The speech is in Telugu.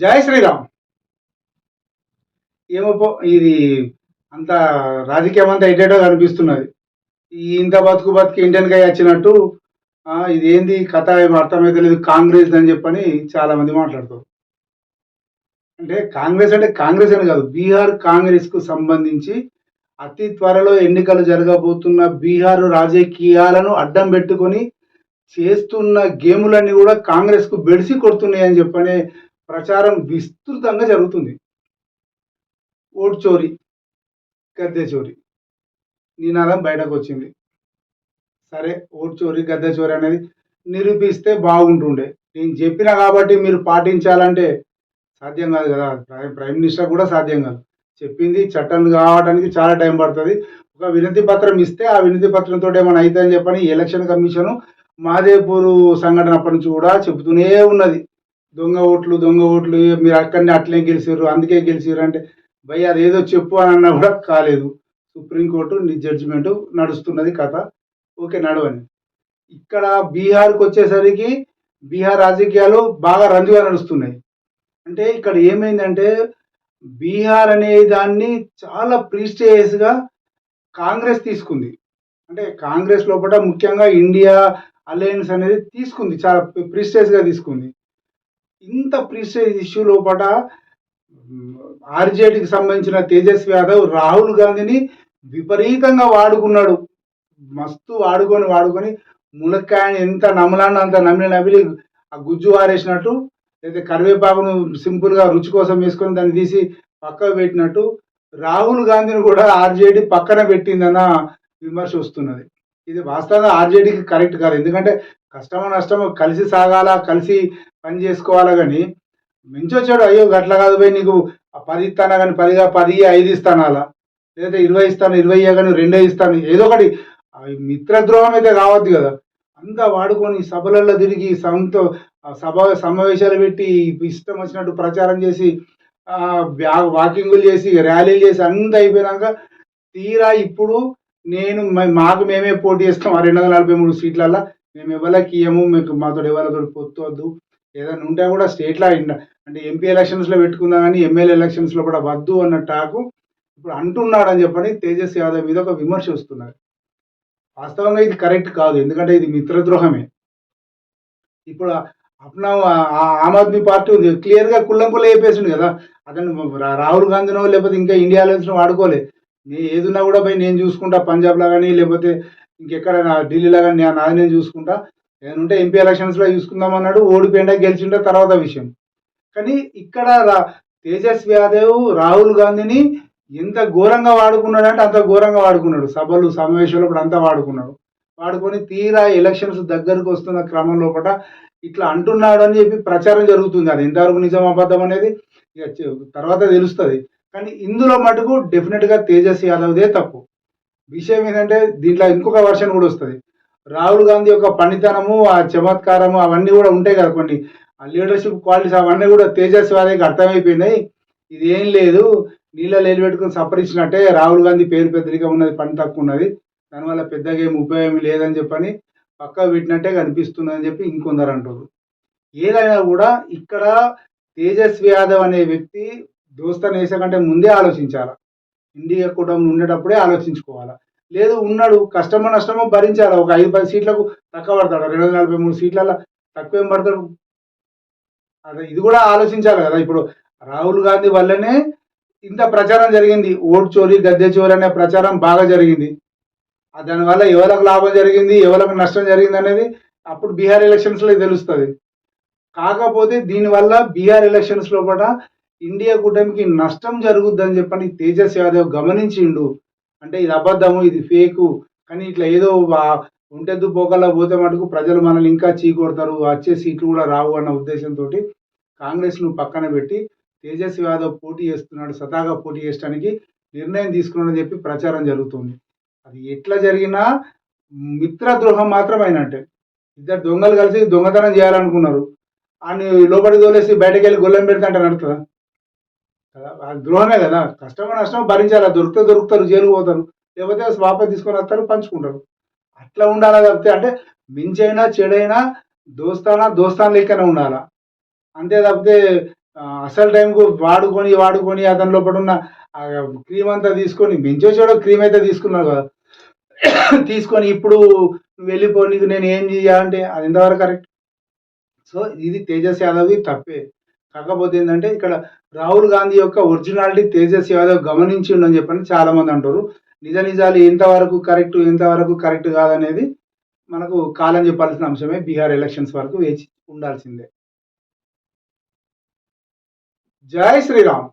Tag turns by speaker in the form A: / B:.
A: జై శ్రీరామ్. ఏమో ఇది అంత రాజకీయం అంతా ఎటేటో కనిపిస్తున్నది. ఇంత బతుకు బతుకు ఇండియన్గా వచ్చినట్టు ఇదేంది ఇది ఏంది కథ ఏమి అర్థమైతే లేదు కాంగ్రెస్ అని చెప్పని చాలామంది మాట్లాడతారు. అంటే కాంగ్రెస్ అంటే కాంగ్రెస్ అని కాదు బీహార్ కాంగ్రెస్కు సంబంధించి అతి త్వరలో ఎన్నికలు జరగబోతున్న బీహార్ రాజకీయాలను అడ్డం పెట్టుకొని చేస్తున్న గేములన్నీ కూడా కాంగ్రెస్కు బెడిసి కొడుతున్నాయి అని చెప్పనే ప్రచారం విస్తృతంగా జరుగుతుంది. ఓటు చోరీ గద్దె చోరీ. నినాదం బయటకు వచ్చింది. సరే ఓటు చోరీ గద్దె చోరీ అనేది నిరూపిస్తే బాగుంటుండే. నేను చెప్పిన కాబట్టి మీరు పాటించాలంటే సాధ్యం కాదు కదా. ప్రైమ్ ప్రైమ్ మినిస్టర్ కూడా సాధ్యం కాదు. చెప్పింది చట్టం కావడానికి చాలా టైం పడుతుంది. ఒక వినతి పత్రం ఇస్తే ఆ వినతి పత్రంతో ఏమైనా అవుతుందని చెప్పని ఎలక్షన్ కమిషన్ మాదేపూర్ సంఘటన అప్పటి నుంచి కూడా చెబుతూనే ఉన్నది. దొంగ ఓట్లు దొంగ ఓట్లు మీరు అక్కడనే అట్లే గెలిచారు అందుకే గెలిచారు అంటే భయ అది ఏదో చెప్పు అని అన్నా కూడా కాలేదు. సుప్రీంకోర్టు జడ్జిమెంట్ నడుస్తున్నది కథ. ఓకే నడవని ఇక్కడ బీహార్కి వచ్చేసరికి బీహార్ రాజకీయాలు బాగా రంజుగా నడుస్తున్నాయి. అంటే ఇక్కడ ఏమైందంటే బీహార్ అనే దాన్ని చాలా ప్రీస్టేజియస్గా కాంగ్రెస్ తీసుకుంది. అంటే కాంగ్రెస్ లోపల ముఖ్యంగా ఇండియా అలయన్స్ అనేది తీసుకుంది చాలా ప్రీస్టేజ్గా తీసుకుంది. ఇంత ప్రీస్టేజ్ ఇష్యూ లోపల ఆర్జేడీకి సంబంధించిన తేజస్వి యాదవ్ రాహుల్ గాంధీని విపరీతంగా వాడుకున్నాడు. మస్తు వాడుకొని వాడుకొని ములక్కాయని ఎంత నమలాన్ని అంత నమిలి నమిలి ఆ గుజ్జు వారేసినట్టు లేదా కరివేపాకును సింపుల్గా రుచి కోసం వేసుకొని దాన్ని తీసి పక్కకు పెట్టినట్టు రాహుల్ గాంధీని కూడా ఆర్జేడీ పక్కన పెట్టిందన్న విమర్శ వస్తున్నది. ఇది వాస్తవంగా ఆర్జేడీకి కరెక్ట్ కాదు. ఎందుకంటే కష్టమో నష్టము కలిసి సాగాల కలిసి పని చేసుకోవాలా కానీ మించొచ్చాడు అయ్యో గట్ల కాదు పోయి నీకు ఆ పది ఇస్తానా కానీ పదిగా పది ఐదు ఇస్తాను అలా లేదా ఇరవై ఇస్తాను ఇరవై కానీ రెండే ఇస్తాను ఏదో ఒకటి. మిత్రద్రోహం అయితే కావద్దు కదా. అంతా వాడుకొని సభలలో తిరిగి సొంత ఆ సభ సమావేశాలు పెట్టి ఇష్టం వచ్చినట్టు ప్రచారం చేసి ఆ, వాకింగులు చేసి ర్యాలీలు చేసి అంతా అయిపోయినాక తీరా ఇప్పుడు నేను మాకు మేమే పోటీ చేస్తాం ఆ రెండు వందల నలభై మూడు సీట్లల్లో. మేము ఎవరికి ఇయ్యము మీకు మాతో ఎవరితో పొత్తొద్దు ఏదైనా ఉంటే కూడా స్టేట్లో అంటే ఎంపీ ఎలక్షన్స్లో పెట్టుకుందాం కానీ ఎమ్మెల్యే ఎలక్షన్స్లో కూడా వద్దు అన్న టాకు ఇప్పుడు అంటున్నాడు అని చెప్పని తేజస్ యాదవ్ మీద ఒక విమర్శ వస్తున్నారు వాస్తవంగా ఇది కరెక్ట్ కాదు. ఎందుకంటే ఇది మిత్రద్రోహమే. ఇప్పుడు అప్నా ఆ- ఆమ్ ఆద్మీ పార్టీ ఉంది. క్లియర్గా కుల్లం కుల్ల వేపేసిండు కదా. అతను రా- రాహుల్ గాంధీనో లేకపోతే ఇంకా ఇండియా అలయన్స్నో వాడుకోలే. నేను ఏదున్నా కూడా పోయి నేను చూసుకుంటా పంజాబ్లో కానీ లేకపోతే ఇంకెక్కడ నా- ఢిల్లీలో కానీ నేను నాది నేను చూసుకుంటా. నేనుంటే ఉంటే ఎంపీ ఎలక్షన్స్లో చూసుకుందాం అన్నాడు ఓడిపోయిండా గెలిచిండే తర్వాత విషయం. కానీ ఇక్కడ రా- తేజస్వి యాదవ్ రాహుల్ గాంధీని ఎంత ఘోరంగా వాడుకున్నాడు అంటే అంత ఘోరంగా వాడుకున్నాడు. సభలు సమావేశాలు ఇప్పుడు అంతా వాడుకున్నాడు. వాడుకొని తీరా ఎలక్షన్స్ దగ్గరకు వస్తున్న క్రమం లోపల ఇట్లా అంటున్నాడు అని చెప్పి ప్రచారం జరుగుతుంది. అది ఎంతవరకు నిజం అబద్ధం అనేది తర్వాత తెలుస్తుంది. కానీ ఇందులో మటుకు డెఫినెట్గా తేజస్వి యాదవ్దే తప్పు. విషయం ఏంటంటే దీంట్లో ఇంకొక వర్షన్ కూడా వస్తుంది. రాహుల్ గాంధీ యొక్క పనితనము ఆ చమత్కారము అవన్నీ కూడా ఉంటాయి కదా కొన్ని. ఆ లీడర్షిప్ క్వాలిటీస్ అవన్నీ కూడా తేజస్వి వారికి అర్థమైపోయినాయి. ఇది ఏం లేదు. నీళ్ళ లేలు పెట్టుకుని సపరించినట్టే రాహుల్ గాంధీ పేరు పెద్దదిగా ఉన్నది పని తక్కువ ఉన్నది. దానివల్ల పెద్దగా ఏం ఉపయోగం లేదని చెప్పని పక్క పెట్టినట్టే కనిపిస్తుందని చెప్పి ఇంకొందరు అంటారు. ఏదైనా కూడా ఇక్కడ తేజస్వి యాదవ్ అనే వ్యక్తి దోస్తాను నేస కంటే ముందే ఆలోచించాలి? ఇండియా కూడా ఉండేటప్పుడే ఆలోచించుకోవాలి. లేదు ఉన్నాడు కష్టమో నష్టమో భరించాలి. ఒక ఐదు పది సీట్లకు తక్కువ పడతాడు. రెండు వందల నలభై మూడు సీట్లలో తక్కువ ఏం పడతాడు? అదే ఇది కూడా ఆలోచించాలి కదా. ఇప్పుడు రాహుల్ గాంధీ వల్లనే ఇంత ప్రచారం జరిగింది. ఓటు చోరీ గద్దె చోరీ అనే ప్రచారం బాగా జరిగింది. దానివల్ల ఎవరికి లాభం జరిగింది ఎవరికి నష్టం జరిగింది అనేది అప్పుడు బీహార్ ఎలక్షన్స్లో తెలుస్తుంది. కాకపోతే దీనివల్ల బీహార్ ఎలక్షన్స్ లోపల ఇండియా కూటమికి నష్టం జరుగుద్దని చెప్పని తేజస్ యాదవ్ గమనించిండు. అంటే ఇది అబద్ధము ఇది ఫేకు. కానీ ఇట్లా ఏదో ఒంటెద్దు పోకల్లా పోతే మటుకు ప్రజలు మనల్ని ఇంకా చీకొడతారు వచ్చే సీట్లు కూడా రావు అన్న ఉద్దేశంతో కాంగ్రెస్ను పక్కన పెట్టి తేజస్వి యాదవ్ పోటీ చేస్తున్నాడు సతాగా పోటీ చేయడానికి నిర్ణయం తీసుకున్నాడని చెప్పి ప్రచారం జరుగుతుంది. అది ఎట్లా జరిగినా మిత్రద్రోహం మాత్రం అయినట్టే ఇద్దరు దొంగలు కలిసి దొంగతనం చేయాలనుకున్నారు. అని లోపలికి తోలేసి బయటకు వెళ్ళి గొల్లెం పెడితే అంటే నడుతుందా కదా? ద్రోహమే కదా? కష్టమో నష్టం భరించాలి. దొరికితే దొరుకుతారు జైలు పోతారు. లేకపోతే స్వాప తీసుకొని వస్తారు పంచుకుంటారు. అట్లా ఉండాలి తప్పితే అంటే మించైనా చెడైనా దోస్తానా దోస్తాన్ లెక్కనే ఉండాలా? అంతే తప్పితే అసలు టైంకు వాడుకొని వాడుకొని అతని లోపల ఉన్న క్రీమ్ అంతా తీసుకొని మించో చెడో క్రీమ్ అయితే తీసుకున్నావు కదా? తీసుకొని ఇప్పుడు నువ్వు వెళ్ళిపో నీకు నేను ఏం చేయాలంటే అది ఎంతవరకు కరెక్ట్? సో ఇది తేజస్ యాదవ్ది తప్పే. కాకపోతే ఏంటంటే ఇక్కడ రాహుల్ గాంధీ యొక్క ఒరిజినాలిటీ తేజస్ యాదవ్ గమనించి ఉండని చెప్పని చాలా మంది అంటారు. నిజ నిజాలు ఎంతవరకు కరెక్ట్ ఎంతవరకు కరెక్ట్ కాదనేది మనకు కాలం చెప్పాల్సిన అంశమే. బీహార్ ఎలక్షన్స్ వరకు వేచి ఉండాల్సిందే. జై శ్రీరామ్.